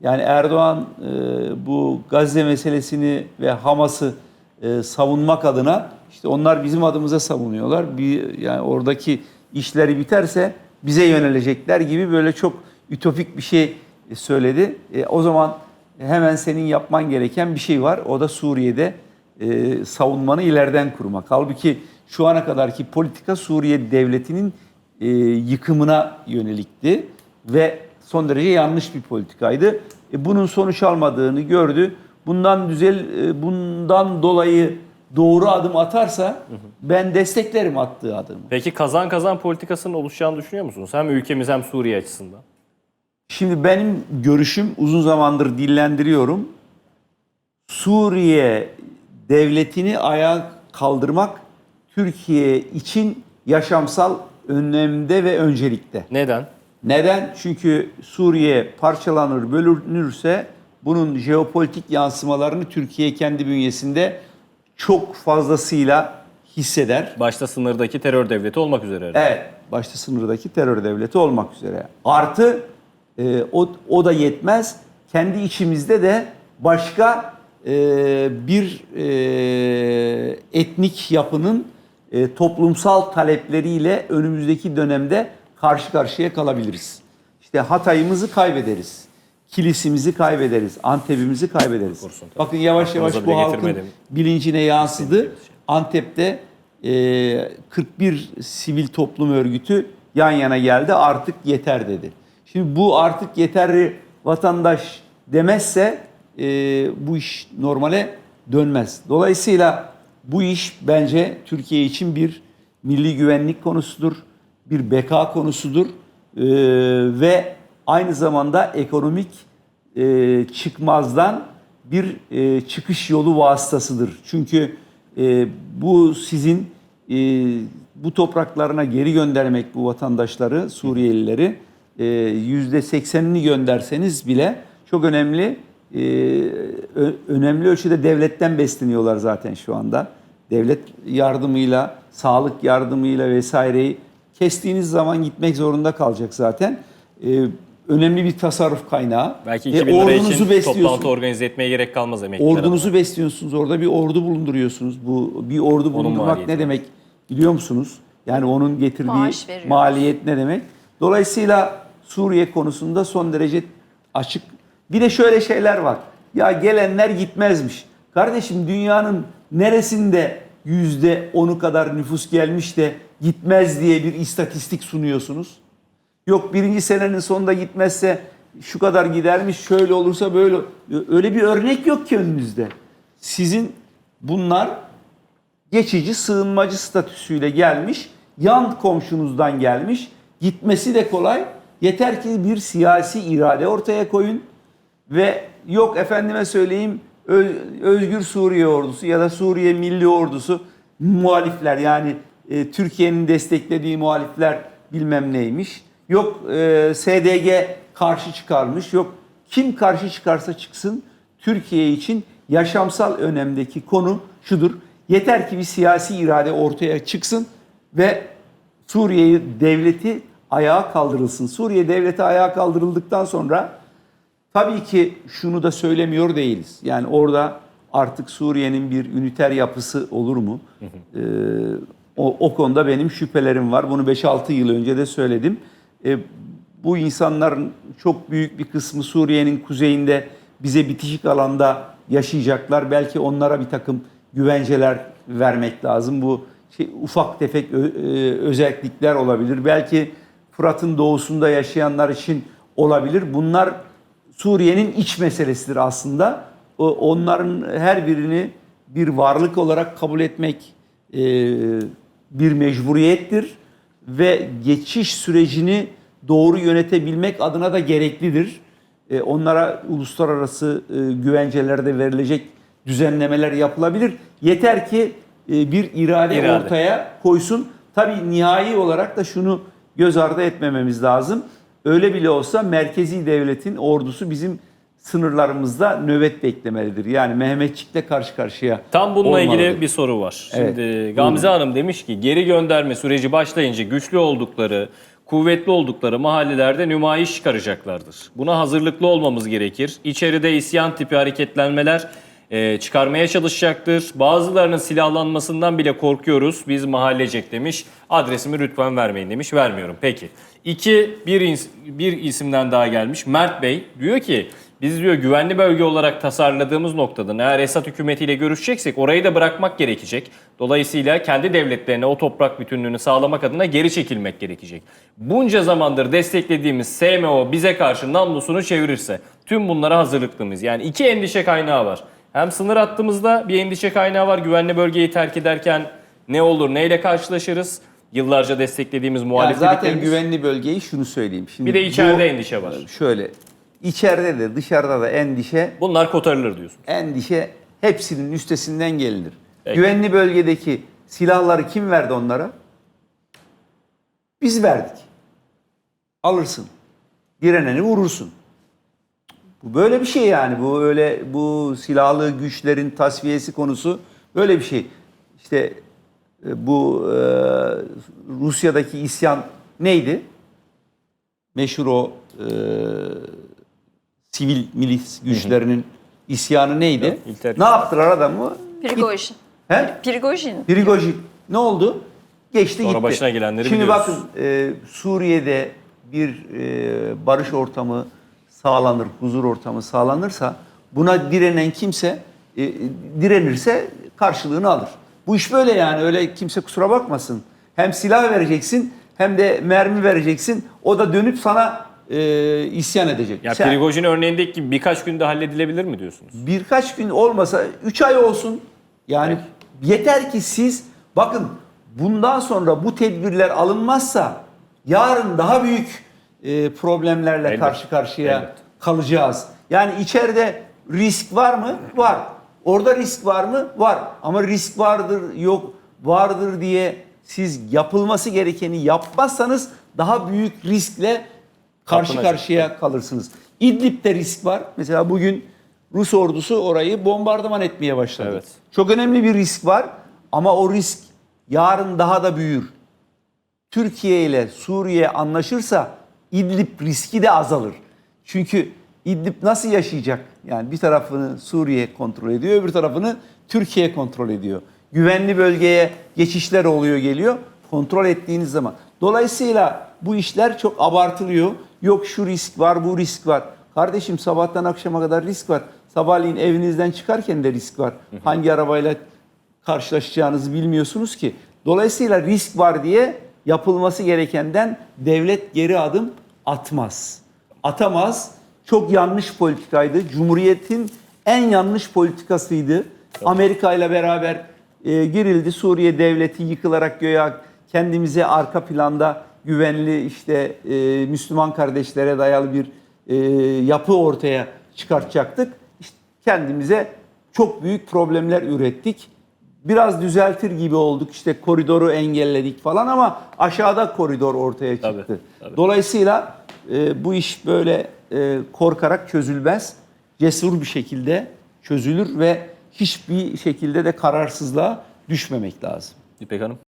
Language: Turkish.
Yani Erdoğan e, bu Gazze meselesini ve Hamas'ı e, savunmak adına işte onlar bizim adımıza savunuyorlar. Bir yani oradaki işleri biterse bize yönelecekler gibi böyle çok ütopik bir şey söyledi. E, o zaman hemen senin yapman gereken bir şey var. O da Suriye'de e, savunmanı ileriden kurmak. Halbuki şu ana kadarki politika Suriye devletinin e, yıkımına yönelikti ve son derece yanlış bir politikaydı. E, bunun sonuç almadığını gördü. Bundan düzel e, bundan dolayı doğru adım atarsa ben desteklerim attığı adımı. Peki kazan kazan politikasının oluşacağını düşünüyor musunuz? Hem ülkemiz hem Suriye açısından. Şimdi benim görüşüm uzun zamandır dillendiriyorum. Suriye devletini ayağa kaldırmak Türkiye için yaşamsal önemde ve öncelikte. Neden? Neden? Çünkü Suriye parçalanır, bölünürse bunun jeopolitik yansımalarını Türkiye kendi bünyesinde çok fazlasıyla hisseder. Başta sınırdaki terör devleti olmak üzere. herhalde. Evet, başta sınırdaki terör devleti olmak üzere. Artı e, o, o da yetmez. Kendi içimizde de başka e, bir e, etnik yapının e, toplumsal talepleriyle önümüzdeki dönemde karşı karşıya kalabiliriz. İşte Hatay'ımızı kaybederiz. Kilisimizi kaybederiz. Antep'imizi kaybederiz. Tabii. Bakın yavaş yavaş Aklınıza bu halkın bilincine yansıdı. Antep'te e, 41 sivil toplum örgütü yan yana geldi artık yeter dedi. Şimdi bu artık yeterli vatandaş demezse e, bu iş normale dönmez. Dolayısıyla bu iş bence Türkiye için bir milli güvenlik konusudur, bir beka konusudur E, ve aynı zamanda ekonomik e, çıkmazdan bir e, çıkış yolu vasıtasıdır. Çünkü e, bu sizin e, bu topraklarına geri göndermek bu vatandaşları, Suriyelileri e, yüzde seksenini gönderseniz bile çok önemli e, önemli ölçüde devletten besleniyorlar zaten şu anda. Devlet yardımıyla, sağlık yardımıyla vesaireyi kestiğiniz zaman gitmek zorunda kalacak zaten. E, önemli bir tasarruf kaynağı. Belki E, 2000 lira ordunuzu için besliyorsunuz. toplantı organize etmeye gerek kalmaz emekliler Ordunuzu besliyorsunuz orada bir ordu bulunduruyorsunuz. Bu bir ordu bulundurmak ne demek biliyor musunuz? Yani onun getirdiği maliyet ne demek? Dolayısıyla Suriye konusunda son derece açık. Bir de şöyle şeyler var. Ya gelenler gitmezmiş. Kardeşim dünyanın neresinde yüzde onu kadar nüfus gelmiş de gitmez diye bir istatistik sunuyorsunuz? Yok birinci senenin sonunda gitmezse şu kadar gidermiş, şöyle olursa böyle. Öyle bir örnek yok ki önünüzde. Sizin bunlar geçici sığınmacı statüsüyle gelmiş, yan komşunuzdan gelmiş. Gitmesi de kolay. Yeter ki bir siyasi irade ortaya koyun ve yok efendime söyleyeyim Özgür Suriye Ordusu ya da Suriye Milli Ordusu muhalifler yani e, Türkiye'nin desteklediği muhalifler bilmem neymiş. Yok e, SDG karşı çıkarmış. Yok kim karşı çıkarsa çıksın Türkiye için yaşamsal önemdeki konu şudur. Yeter ki bir siyasi irade ortaya çıksın ve Suriye devleti ayağa kaldırılsın. Suriye devleti ayağa kaldırıldıktan sonra tabii ki şunu da söylemiyor değiliz. Yani orada artık Suriye'nin bir üniter yapısı olur mu? Ee, o, o konuda benim şüphelerim var. Bunu 5-6 yıl önce de söyledim. Ee, bu insanların çok büyük bir kısmı Suriye'nin kuzeyinde bize bitişik alanda yaşayacaklar. Belki onlara bir takım güvenceler vermek lazım. Bu şey, ufak tefek ö- e, özellikler olabilir. Belki Fırat'ın doğusunda yaşayanlar için olabilir. Bunlar Suriye'nin iç meselesidir aslında. Onların her birini bir varlık olarak kabul etmek e, bir mecburiyettir ve geçiş sürecini doğru yönetebilmek adına da gereklidir. E, Onlara uluslararası e, güvencelerde verilecek düzenlemeler yapılabilir. Yeter ki bir irade, İrade. ortaya koysun. Tabii nihai olarak da şunu göz ardı etmememiz lazım. Öyle bile olsa merkezi devletin ordusu bizim sınırlarımızda nöbet beklemelidir. Yani Mehmetçik'le karşı karşıya Tam bununla ilgili olmalıdır. bir soru var. Evet, Şimdi Gamze Hanım demiş ki geri gönderme süreci başlayınca güçlü oldukları, kuvvetli oldukları mahallelerde nümayiş çıkaracaklardır. Buna hazırlıklı olmamız gerekir. İçeride isyan tipi hareketlenmeler e, çıkarmaya çalışacaktır. Bazılarının silahlanmasından bile korkuyoruz. Biz mahallecek demiş. Adresimi lütfen vermeyin demiş. Vermiyorum. Peki. İki, bir, ins- bir isimden daha gelmiş. Mert Bey diyor ki biz diyor güvenli bölge olarak tasarladığımız noktadan eğer Esad hükümetiyle görüşeceksek orayı da bırakmak gerekecek. Dolayısıyla kendi devletlerine o toprak bütünlüğünü sağlamak adına geri çekilmek gerekecek. Bunca zamandır desteklediğimiz SMO bize karşı namlusunu çevirirse tüm bunlara hazırlıklı mıyız? Yani iki endişe kaynağı var. Hem sınır hattımızda bir endişe kaynağı var güvenli bölgeyi terk ederken ne olur neyle karşılaşırız? Yıllarca desteklediğimiz muhalif zaten dediklerimiz. güvenli bölgeyi şunu söyleyeyim. Şimdi Bir de içeride bu- endişe var. Şöyle içeride de dışarıda da endişe Bunlar kotarılır diyorsun. endişe hepsinin üstesinden gelinir. Peki. Güvenli bölgedeki silahları kim verdi onlara? Biz verdik. Alırsın. Direneni vurursun. Bu böyle bir şey yani. Bu öyle bu silahlı güçlerin tasfiyesi konusu böyle bir şey. İşte e, bu e, Rusya'daki isyan neydi? Meşhur o e, sivil milis güçlerinin isyanı neydi? İlter- ne yaptılar adamı? Prigojin. He? Prigojin. Prigojin ne oldu? Geçti Sonra gitti. başına gelenleri Şimdi biliyoruz. bakın e, Suriye'de bir e, barış ortamı sağlanır, huzur ortamı sağlanırsa buna direnen kimse e, direnirse karşılığını alır. Bu iş böyle yani öyle kimse kusura bakmasın. Hem silah vereceksin hem de mermi vereceksin. O da dönüp sana e, isyan edecek. Ya Sen- Prigojin örneğindeki gibi birkaç günde halledilebilir mi diyorsunuz? birkaç gün olmasa 3 ay olsun. Yani yeter ki siz bakın bundan sonra bu tedbirler alınmazsa yarın daha büyük e, problemlerle Elbet, karşı karşıya elbet. kalacağız. Yani içeride risk var mı? Var. Orada risk var mı? Var. Ama risk vardır, yok vardır diye siz yapılması gerekeni yapmazsanız daha büyük riskle karşı karşıya kalırsınız. İdlib'de risk var. Mesela bugün Rus ordusu orayı bombardıman etmeye başladı. Evet. Çok önemli bir risk var ama o risk yarın daha da büyür. Türkiye ile Suriye anlaşırsa İdlib riski de azalır. Çünkü İdlib nasıl yaşayacak? Yani bir tarafını Suriye kontrol ediyor, öbür tarafını Türkiye kontrol ediyor. Güvenli bölgeye geçişler oluyor geliyor kontrol ettiğiniz zaman. Dolayısıyla bu işler çok abartılıyor. Yok şu risk var, bu risk var. Kardeşim sabahtan akşama kadar risk var. Sabahleyin evinizden çıkarken de risk var. Hangi arabayla karşılaşacağınızı bilmiyorsunuz ki. Dolayısıyla risk var diye yapılması gerekenden devlet geri adım atmaz. Atamaz. Çok yanlış politikaydı. Cumhuriyetin en yanlış politikasıydı. Amerika ile beraber e, girildi. Suriye devleti yıkılarak göya kendimize arka planda güvenli işte e, Müslüman kardeşlere dayalı bir e, yapı ortaya çıkartacaktık. İşte kendimize çok büyük problemler ürettik. Biraz düzeltir gibi olduk. İşte koridoru engelledik falan ama aşağıda koridor ortaya çıktı. Tabii, tabii. Dolayısıyla e, bu iş böyle e, korkarak çözülmez. Cesur bir şekilde çözülür ve hiçbir şekilde de kararsızlığa düşmemek lazım. İpek Hanım.